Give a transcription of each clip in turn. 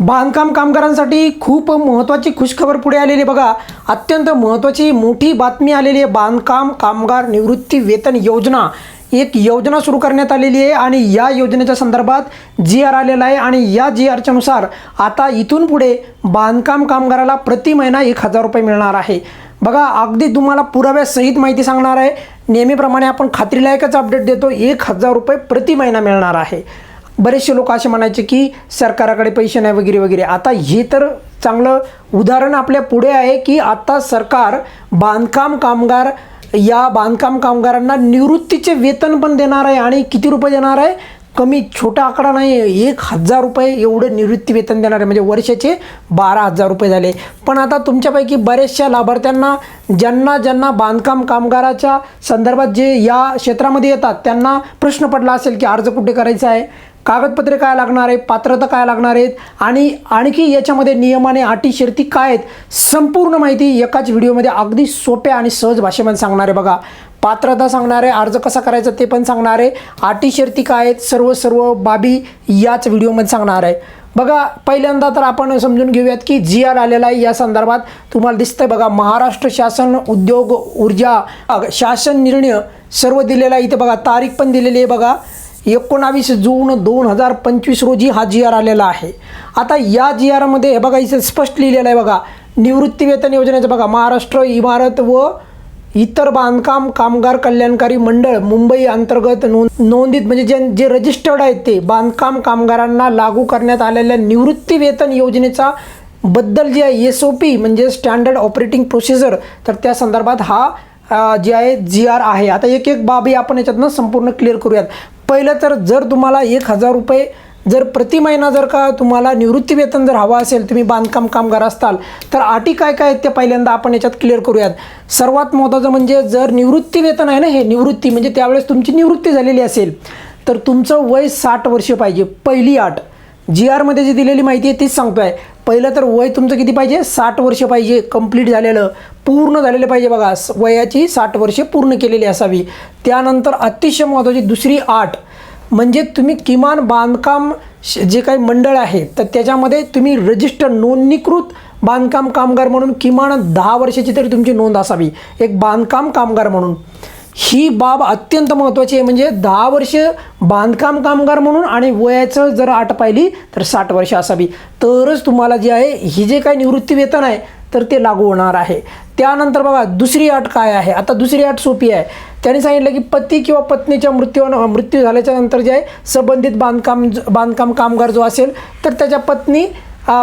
बांधकाम कामगारांसाठी खूप महत्त्वाची खुशखबर पुढे आलेली आहे. बघा अत्यंत महत्त्वाची मोठी बातमी आलेली आहे. बांधकाम कामगार निवृत्ती वेतन योजना. एक योजना सुरू करण्यात आलेली आहे आणि या योजनेच्या संदर्भात जी आर आलेला आहे आणि या जी आरच्या नुसार आता इथून पुढे बांधकाम कामगाराला प्रति महिना एक हजार रुपये मिळणार आहे. बघा अगदी तुम्हाला पुराव्यासहित माहिती सांगणार आहे. नेहमीप्रमाणे आपण खात्रीलायकच अपडेट देतो. एक हजार रुपये प्रति महिना मिळणार आहे. बरेचसे लोक असे म्हणायचे की सरकाराकडे पैसे नाही वगैरे वगैरे. आता हे तर चांगलं उदाहरण आपल्या पुढे आहे की आता सरकार बांधकाम कामगार या बांधकाम कामगारांना निवृत्तीचे वेतन पण देणार आहे आणि किती रुपये देणार आहे? कमी छोटा आकडा नाही आहे. एक हजार रुपये एवढं निवृत्ती वेतन देणार आहे. म्हणजे वर्षाचे बारा हजार रुपये झाले. पण आता तुमच्यापैकी बऱ्याचशा लाभार्थ्यांना ज्यांना ज्यांना बांधकाम कामगाराच्या संदर्भात जे या क्षेत्रामध्ये येतात त्यांना प्रश्न पडला असेल की अर्ज कुठे करायचा आहे? कागदपत्रे काय लागणार आहे पात्रता काय लागणार आहेत? आणि आणखी याच्यामध्ये नियमाने आणि अटी शर्ती काय आहेत? संपूर्ण माहिती एकाच व्हिडिओमध्ये अगदी सोप्या आणि सहज भाषेमध्ये सांगणार आहे बघा. पात्रता सांगणार आहे अर्ज कसा करायचा ते पण सांगणार आहे. अटी शर्ती काय आहेत? सर्व सर्व बाबी याच व्हिडिओमध्ये सांगणार आहे. बघा पहिल्यांदा तर आपण समजून घेऊयात की जी आर आलेला आहे. या संदर्भात तुम्हाला दिसतंय बघा महाराष्ट्र शासन उद्योग ऊर्जा शासन निर्णय सर्व दिलेला आहे इथे बघा. तारीख पण दिलेली आहे बघा. एकोणावीस जून दोन हजार पंचवीस रोजी हा जी आर आलेला आहे. आता या जी आरमध्ये हे बघा इथे स्पष्ट लिहिलेलं आहे बघा निवृत्तीवेतन योजनेचं बघा महाराष्ट्र इमारत व इतर बांधकाम कामगार कल्याणकारी मंडळ मुंबई अंतर्गत नोंद नोंदित म्हणजे जे जे रजिस्टर्ड आहेत ते बांधकाम कामगारांना लागू करण्यात आलेल्या निवृत्तीवेतन योजनेचा बद्दल जे आहे एस ओ पी म्हणजे स्टँडर्ड ऑपरेटिंग प्रोसिजर तर त्या संदर्भात हा जी आहे जी आर आहे. आता एक एक बाबी आपण याच्यातनं संपूर्ण क्लिअर करूयात. पहिलं तर जर तुम्हाला एक हजार रुपये जर प्रति महिना जर का तुम्हाला निवृत्ती वेतन जर हवं असेल तुम्ही बांधकाम कामगार असताल तर अटी काय काय आहेत ते पहिल्यांदा आपण याच्यात क्लिअर करूयात. सर्वात महत्त्वाचं म्हणजे जर निवृत्ती वेतन आहे ना हे निवृत्ती म्हणजे त्यावेळेस तुमची निवृत्ती झालेली असेल तर तुमचं वय साठ वर्ष पाहिजे पहिली आठ. जी आरमध्ये जी दिलेली माहिती आहे तीच सांगतो आहे पहिलं तर वय तुमचं किती पाहिजे? साठ वर्ष पाहिजे कंप्लीट झालेलं पूर्ण झालेलं पाहिजे बघा. वयाची साठ वर्षे पूर्ण केलेली असावी. त्यानंतर अतिशय महत्त्वाची दुसरी आठ म्हणजे तुम्ही किमान बांधकाम श- जे काही मंडळ आहे तर त्याच्यामध्ये तुम्ही रजिस्टर नोंदणीकृत बांधकाम कामगार म्हणून किमान दहा वर्षाची तरी तुमची नोंद असावी. एक बांधकाम कामगार म्हणून. ही बाब अत्यंत महत्त्वाची आहे. म्हणजे दहा वर्ष बांधकाम कामगार म्हणून आणि वयाचं जर आट पाहिली तर साठ वर्ष असावी. तरच तुम्हाला जे आहे ही जे काही निवृत्ती वेतन आहे तर ते लागू होणार आहे. त्यानंतर बघा दुसरी अट काय आहे? आता दुसरी अट सोपी आहे. त्यांनी सांगितलं की पती किंवा पत्नीच्या मृत्यू मृत्यू झाल्याच्यानंतर जे आहे संबंधित बांधकाम बांधकाम कामगार जो असेल तर त्याच्या पत्नी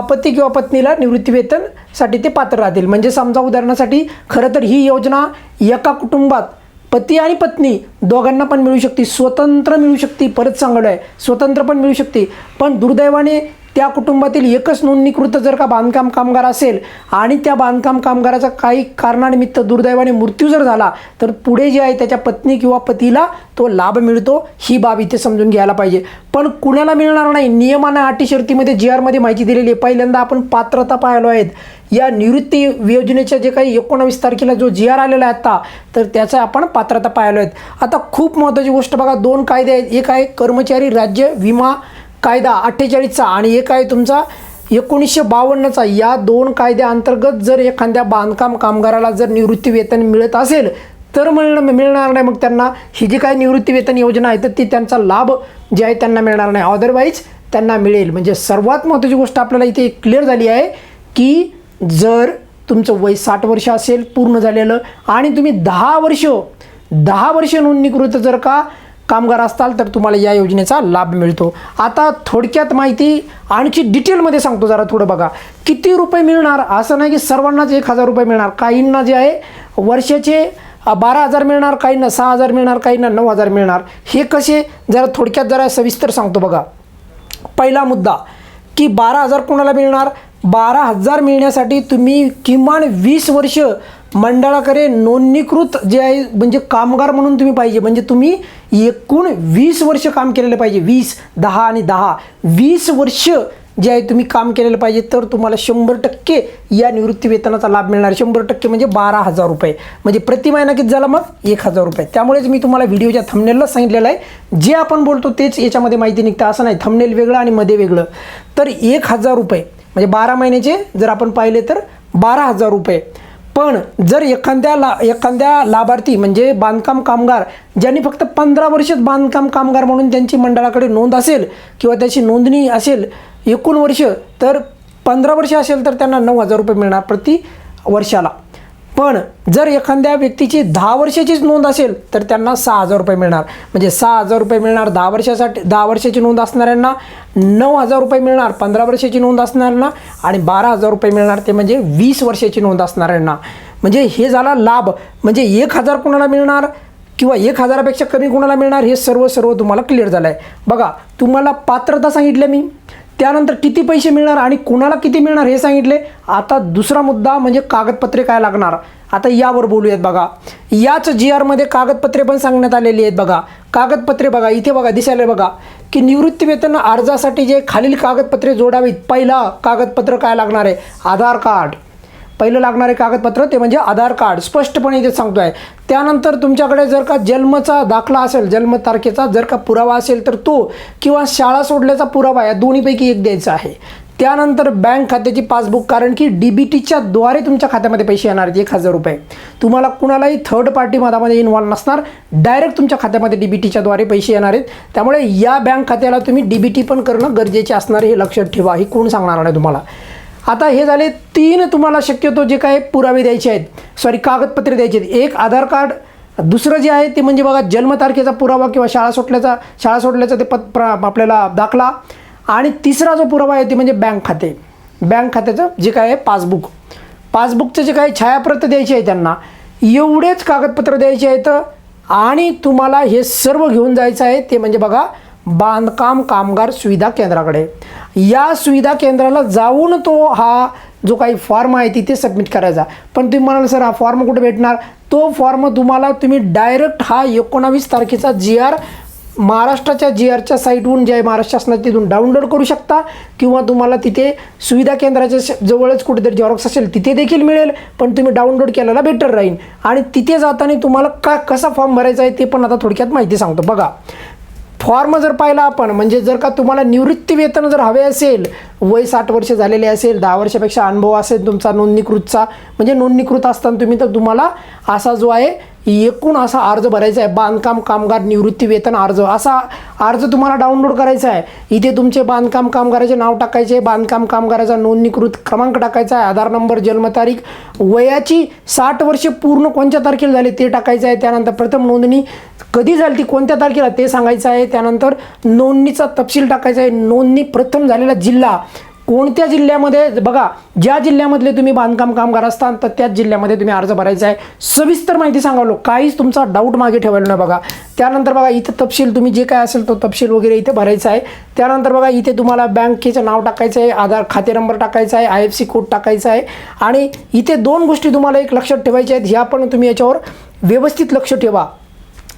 पती किंवा पत्नीला निवृत्तीवेतनसाठी ते पात्र राहतील. म्हणजे समजा उदाहरणासाठी खरं तर ही योजना एका कुटुंबात पती आणि पत्नी दोघांना पण मिळू शकते. स्वतंत्र मिळू शकते. परत सांगलं आहे स्वतंत्र पण मिळू शकते. पण दुर्दैवाने त्या कुटुंबातील एकच नोंदणीकृत जर का बांधकाम कामगार असेल आणि त्या बांधकाम कामगाराचा काही कारणानिमित्त दुर्दैवाने मृत्यू जर झाला तर पुढे जे आहे त्याच्या पत्नी किंवा पतीला तो लाभ मिळतो ही बाब इथे समजून घ्यायला पाहिजे. पण कुणाला मिळणार नाही नियमाने अटी शर्तीमध्ये जी आरमध्ये माहिती दिलेली आहे. पहिल्यांदा आपण पात्रता पाहिलो आहेत. या निवृत्ती योजनेच्या जे काही एकोणावीस तारखेला जो जी आर आलेला आहे आता तर त्याचा आपण पात्रता पाहिलो आहेत. आता खूप महत्त्वाची गोष्ट बघा दोन कायदे आहेत. एक आहे कर्मचारी राज्य विमा कायदा अठ्ठेचाळीसचा आणि एक आहे तुमचा एकोणीसशे बावन्नचा. या दोन कायद्याअंतर्गत जर एखाद्या बांधकाम कामगाराला जर निवृत्ती वेतन मिळत असेल तर मिळणं मिळणार नाही. मग त्यांना ही जी काही निवृत्ती वेतन योजना आहे तर ती त्यांचा लाभ जे आहे त्यांना मिळणार नाही. अदरवाईज त्यांना मिळेल. म्हणजे सर्वात महत्त्वाची गोष्ट आपल्याला इथे क्लिअर झाली आहे की जर तुमचं वय साठ वर्ष असेल पूर्ण झालेलं आणि तुम्ही दहा वर्ष दहा वर्ष नोंदणीकृत जर का कामगार असताल तर तुम्हाला या योजनेचा लाभ मिळतो. आता थोडक्यात माहिती आणखी डिटेलमध्ये सांगतो जरा थोडं बघा. किती रुपये मिळणार? असं नाही की सर्वांनाच एक हजार रुपये मिळणार. काहींना जे आहे वर्षाचे बारा हजार मिळणार काहींना सहा हजार मिळणार काहींना नऊ हजार मिळणार. हे कसे? जरा थोडक्यात जरा सविस्तर सांगतो बघा. पहिला मुद्दा की बारा हजार कोणाला मिळणार? बारा हजार मिळण्यासाठी तुम्ही किमान वीस वर्ष मंडळाकडे नोंदणीकृत जे आहे म्हणजे कामगार म्हणून तुम्ही पाहिजे. म्हणजे तुम्ही एकूण वीस वर्ष काम केलेलं पाहिजे. वीस दहा आणि दहा. वीस वर्ष जे आहे तुम्ही काम केलेलं पाहिजे तर तुम्हाला शंभर टक्के या निवृत्ती वेतनाचा लाभ मिळणार. शंभर टक्के म्हणजे बारा हजार रुपये. म्हणजे प्रति महिना किती झाला मग? एक हजार रुपये. त्यामुळेच मी तुम्हाला व्हिडिओच्या थंबनेलला सांगितलेलं आहे. जे आपण बोलतो तेच याच्यामध्ये माहिती निघतं. असं नाही. थंबनेल वेगळं आणि मध्ये वेगळं. तर एक हजार रुपये. म्हणजे बारा महिन्याचे जर आपण पाहिले तर बारा हजार रुपये. पण जर एखाद्या ला एखाद्या लाभार्थी म्हणजे बांधकाम कामगार ज्यांनी फक्त पंधरा वर्षच बांधकाम कामगार म्हणून त्यांची मंडळाकडे नोंद असेल किंवा त्याची नोंदणी असेल एकूण वर्ष तर पंधरा वर्ष असेल तर त्यांना नऊ हजार रुपये मिळणार प्रति वर्षाला. पण जर एखाद्या व्यक्तीची दहा वर्षाचीच नोंद असेल तर त्यांना सहा हजार रुपये मिळणार. म्हणजे सहा हजार रुपये मिळणार दहा वर्षासाठी दहा वर्षाची नोंद असणाऱ्यांना नऊ हजार रुपये मिळणार पंधरा वर्षाची नोंद असणाऱ्यांना आणि बारा हजार रुपये मिळणार ते म्हणजे वीस वर्षाची नोंद असणाऱ्यांना. म्हणजे हे झाला लाभ. म्हणजे एक हजार कोणाला मिळणार किंवा एक हजारापेक्षा कमी कोणाला मिळणार हे सर्व सर्व तुम्हाला क्लिअर झालं आहे बघा तुम्हाला पात्रता सांगितल्या मी. त्यानंतर किती पैसे मिळणार आणि कुणाला किती मिळणार हे सांगितले. आता दुसरा मुद्दा म्हणजे कागदपत्रे काय लागणार? आता यावर बोलूयात बघा. याच जी आरमध्ये कागदपत्रे पण सांगण्यात आलेली आहेत बघा. कागदपत्रे बघा इथे बघा दिसायला बघा. की निवृत्तीवेतन अर्जासाठी जे खालील कागदपत्रे जोडावीत पहिला कागदपत्र काय लागणार आहे? आधार कार्ड. पहिलं लागणारे कागदपत्र ते म्हणजे आधार कार्ड स्पष्टपणे इथे सांगतो आहे त्यानंतर तुमच्याकडे जर का जन्मचा दाखला असेल जन्मतारखेचा जर का पुरावा असेल तर तो किंवा शाळा सोडल्याचा पुरावा या दोन्हीपैकी एक द्यायचा आहे. त्यानंतर बँक खात्याची पासबुक कारण की डी बी टीच्या द्वारे तुमच्या खात्यामध्ये पैसे येणार आहेत एक हजार रुपये. तुम्हाला कुणालाही थर्ड पार्टी मधामध्ये इन्व्हॉल्व नसणार डायरेक्ट तुमच्या खात्यामध्ये डी बी टीच्या द्वारे पैसे येणार आहेत. त्यामुळे या बँक खात्याला तुम्ही डी बी टी पण करणं गरजेचे असणार हे लक्षात ठेवा ही कोण सांगणार नाही तुम्हाला. आता हे झाले तीन तुम्हाला शक्यतो जे काय पुरावे द्यायचे आहेत. सॉरी कागदपत्रे द्यायचे आहेत. एक आधार कार्ड दुसरं जे आहे ते म्हणजे बघा जन्मतारखेचा पुरावा किंवा शाळा सुटल्याचा शाळा सोडल्याचा ते पत प्र आपल्याला दाखला. आणि तिसरा जो पुरावा आहे ते म्हणजे बँक खाते. बँक खात्याचं जे काय आहे पासबुक. पासबुकचं जे काय छायाप्रत द्यायची आहे त्यांना एवढेच कागदपत्र द्यायचे आहेत. आणि तुम्हाला हे सर्व घेऊन जायचं आहे ते म्हणजे बघा बांधकाम कामगार सुविधा केंद्राकडे. या सुविधा केंद्राला जाऊन तो हा जो काही फॉर्म आहे तिथे सबमिट करायचा. पण तुम्ही म्हणाल सर हा फॉर्म कुठे भेटणार? तो फॉर्म तुम्हाला तुम्ही डायरेक्ट हा एकोणावीस तारखेचा जी आर महाराष्ट्राच्या जी आरच्या साईटहून जे आहे महाराष्ट्र शासनात तिथून डाउनलोड करू शकता किंवा तुम्हाला तिथे सुविधा केंद्राच्या जवळच कुठेतरी झेरॉक्स असेल तिथे देखील मिळेल पण तुम्ही डाउनलोड केलेला बेटर राहील. आणि तिथे जाताना तुम्हाला का कसा फॉर्म भरायचा आहे ते पण आता थोडक्यात माहिती सांगतो. बघा फॉर्म जर पाहिला आपण म्हणजे जर का तुम्हाला निवृत्ती वेतन जर हवे असेल वय साठ वर्ष झालेले असेल दहा वर्षापेक्षा अनुभव असेल तुमचा नोंदणीकृतचा म्हणजे नोंदणीकृत असताना तुम्ही तर तुम्हाला असा जो आहे एकूण असा अर्ज भरायचा आहे. बांधकाम कामगार निवृत्ती वेतन अर्ज. असा अर्ज तुम्हाला डाउनलोड करायचा आहे. इथे तुमचे बांधकाम कामगाराचे नाव टाकायचे बांधकाम कामगाराचा नोंदणीकृत क्रमांक टाकायचा आहे. आधार नंबर जन्मतारीख वयाची साठ वर्ष पूर्ण कोणत्या तारखेला झाले ते टाकायचं आहे. त्यानंतर प्रथम नोंदणी कधी झाली ती कोणत्या तारखेला ते सांगायचं आहे. त्यानंतर नोंदणीचा तपशील टाकायचा आहे. नोंदणी प्रथम झालेला जिल्हा. कोणत्या जिल्ह्यामध्ये बघा ज्या जिल्ह्यामधले तुम्ही बांधकाम कामगार असता तर त्याच जिल्ह्यामध्ये तुम्ही अर्ज भरायचा आहे. सविस्तर माहिती सांगावलो काहीच तुमचा डाऊट मागे ठेवायला नाही बघा. त्यानंतर बघा इथं तपशील तुम्ही जे काय असेल तो तपशील वगैरे इथे भरायचा आहे. त्यानंतर बघा इथे तुम्हाला बँकेचं नाव टाकायचं आहे आधार खाते नंबर टाकायचा आहे आय एफ सी कोड टाकायचा आहे. आणि इथे दोन गोष्टी तुम्हाला एक लक्षात ठेवायच्या आहेत ह्या पण तुम्ही याच्यावर व्यवस्थित लक्ष ठेवा.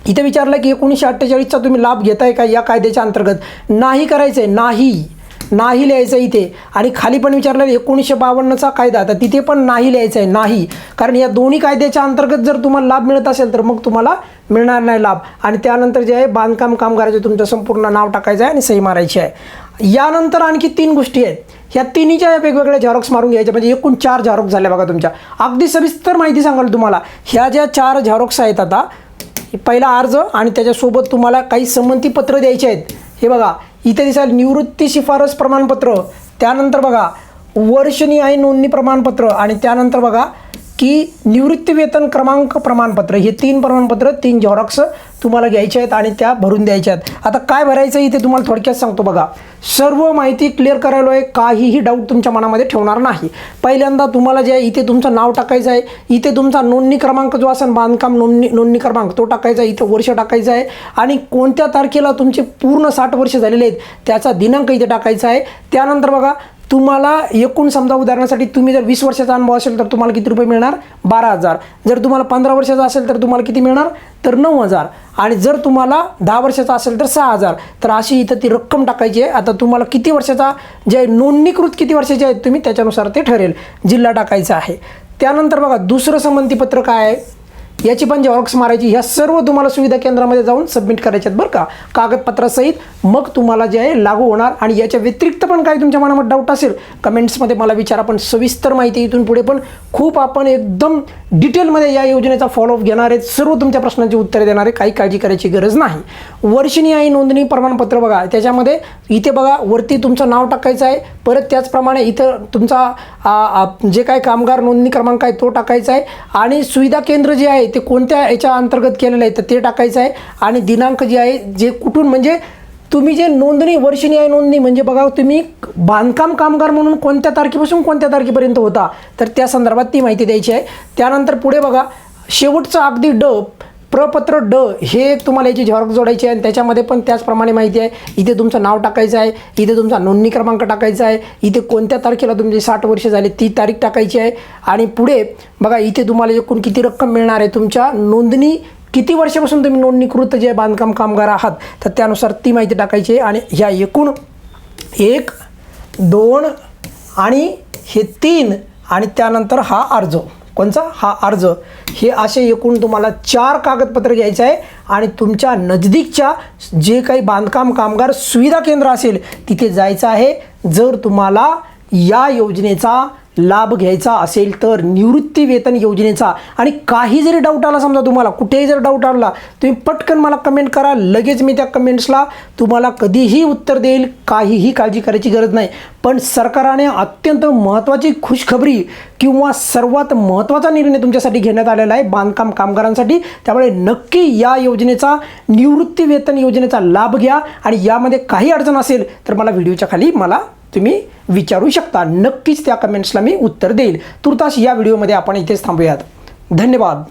इथे विचारलं की एकोणीसशे अठ्ठेचाळीसचा तुम्ही लाभ घेताय का या कायद्याच्या अंतर्गत? नाही करायचं आहे नाही. नाही लिहायचं आहे इथे. आणि खाली पण विचारलं एकोणीसशे बावन्नचा कायदा. तर तिथे पण नाही लिहायचं आहे नाही. कारण या दोन्ही कायद्याच्या अंतर्गत जर तुम्हाला लाभ मिळत असेल तर मग तुम्हाला मिळणार नाही लाभ. आणि त्यानंतर जे आहे बांधकाम कामगाराचे तुमचं संपूर्ण नाव टाकायचं आहे आणि सही मारायची आहे. यानंतर आणखी तीन गोष्टी आहेत. ह्या तिन्हीच्या वेगवेगळ्या झेरॉक्स मारून घ्यायच्या. म्हणजे एकूण चार झेरॉक्स झाल्या बघा तुमच्या. अगदी सविस्तर माहिती सांगाल तुम्हाला. ह्या ज्या चार झेरॉक्स आहेत आता पहिला अर्ज आणि त्याच्यासोबत तुम्हाला काही संमतीपत्र द्यायचे आहेत. हे बघा इथे दिसाल निवृत्ती शिफारस प्रमाणपत्र त्यानंतर बघा वर्षनी आहे नोंदणी प्रमाणपत्र आणि त्यानंतर बघा की निवृत्तीवेतन क्रमांक प्रमाणपत्र हे तीन प्रमाणपत्र तीन झेरॉक्स तुम्हाला घ्यायचे आहेत आणि त्या भरून द्यायच्या आहेत. आता काय भरायचं इथे तुम्हाला थोडक्यात सांगतो बघा. सर्व माहिती क्लिअर करायला आहे काहीही डाऊट तुमच्या मनामध्ये ठेवणार नाही. पहिल्यांदा तुम्हाला जे आहे इथे तुमचं नाव टाकायचं आहे. इथे तुमचा नोंदणी क्रमांक जो असेल बांधकाम नोंदणी नोंदणी क्रमांक तो टाकायचा आहे. इथं वर्ष टाकायचं आहे. आणि कोणत्या तारखेला तुमचे पूर्ण साठ वर्ष झालेले आहेत त्याचा दिनांक इथे टाकायचा आहे. त्यानंतर बघा तुम्हाला एकूण समजा उदाहरणासाठी तुम्ही जर वीस वर्षाचा अनुभव असेल तर तुम्हाला किती रुपये मिळणार? बारा हजार. जर तुम्हाला पंधरा वर्षाचा असेल तर तुम्हाला किती मिळणार? तर नऊ हजार. आणि जर तुम्हाला दहा वर्षाचा असेल तर सहा हजार. तर अशी इथं ती रक्कम टाकायची आहे. आता तुम्हाला किती वर्षाचा जे नोंदणीकृत किती वर्षाचे आहेत तुम्ही त्याच्यानुसार ते ठरेल. जिल्हा टाकायचा आहे. त्यानंतर बघा दुसरं संमतीपत्र काय आहे? याची पण झेरॉक्स मारायची ह्या सर्व तुम्हाला सुविधा केंद्रामध्ये जाऊन सबमिट करायच्यात बरं का. कागदपत्रासहित मग तुम्हाला जे आहे लागू होणार आणि याच्या व्यतिरिक्त पण काही तुमच्या मनामध्ये डाऊट असेल कमेंट्समध्ये मला विचारा पण सविस्तर माहिती इथून पुढे पण खूप आपण एकदम डिटेलमध्ये या योजनेचा फॉलोअप घेणार आहेत. सर्व तुमच्या प्रश्नांची उत्तरे देणार आहे काही काळजी करायची गरज नाही. वर्षिणी आई नोंदणी प्रमाणपत्र बघा. त्याच्यामध्ये इथे बघा वरती तुमचं नाव टाकायचं आहे. परत त्याचप्रमाणे इथं तुमचा जे काय कामगार नोंदणी क्रमांक आहे तो टाकायचा आहे. आणि सुविधा केंद्र जे आहे ते कोणत्या याच्या अंतर्गत केलेलं आहे तर ते टाकायचं आहे. आणि दिनांक जे आहे जे कुठून म्हणजे तुम्ही जे नोंदणी वर्षणी आहे नोंदणी म्हणजे बघा तुम्ही बांधकाम कामगार म्हणून कोणत्या तारखेपासून कोणत्या तारखेपर्यंत होता तर त्या संदर्भात ती माहिती द्यायची आहे. त्यानंतर पुढे बघा शेवटचं अगदी डप प्रपत्र ड हे एक तुम्हाला याची झेरॉक्स जोडायची आहे आणि त्याच्यामध्ये पण त्याचप्रमाणे माहिती आहे इथे तुमचं नाव टाकायचं आहे इथे तुमचा नोंदणी क्रमांक टाकायचा आहे इथे कोणत्या तारखेला तुमचे साठ वर्ष झाले ती तारीख टाकायची आहे आणि पुढे बघा इथे तुम्हाला एकूण किती रक्कम मिळणार आहे तुमच्या नोंदणी किती वर्षापासून तुम्ही नोंदणीकृत जे बांधकाम कामगार आहात तर त्यानुसार ती माहिती टाकायची आहे आणि ह्या एकूण एक दोन आणि हे तीन आणि त्यानंतर हा अर्ज. कोणचा? हा अर्ज. हे असे एकूण तुम्हाला चार कागदपत्र घ्यायचं आहे आणि तुमच्या नजदीकच्या जे काही बांधकाम कामगार सुविधा केंद्र असेल तिथे जायचं आहे जर तुम्हाला या योजनेचा लाभ घ्यायचा असेल तर निवृत्ती वेतन योजनेचा. आणि काही जरी डाऊट आला समजा तुम्हाला कुठेही जर डाऊट आला तुम्ही पटकन मला कमेंट करा. लगेच मी त्या कमेंट्सला तुम्हाला कधीही उत्तर देईल. काहीही काळजी करायची गरज नाही. पण सरकारने अत्यंत महत्त्वाची खुशखबरी किंवा सर्वात महत्त्वाचा निर्णय तुमच्यासाठी घेण्यात आलेला आहे बांधकाम कामगारांसाठी. त्यामुळे नक्की या योजनेचा निवृत्ती वेतन योजनेचा लाभ घ्या. आणि यामध्ये काही अडचण असेल तर मला व्हिडिओच्या खाली मला तुम्ही विचारू शकता. नक्कीच त्या कमेंट्सला मी उत्तर देईल. तुर्तास या व्हिडिओमध्ये आपण इथेच थांबूयात. धन्यवाद.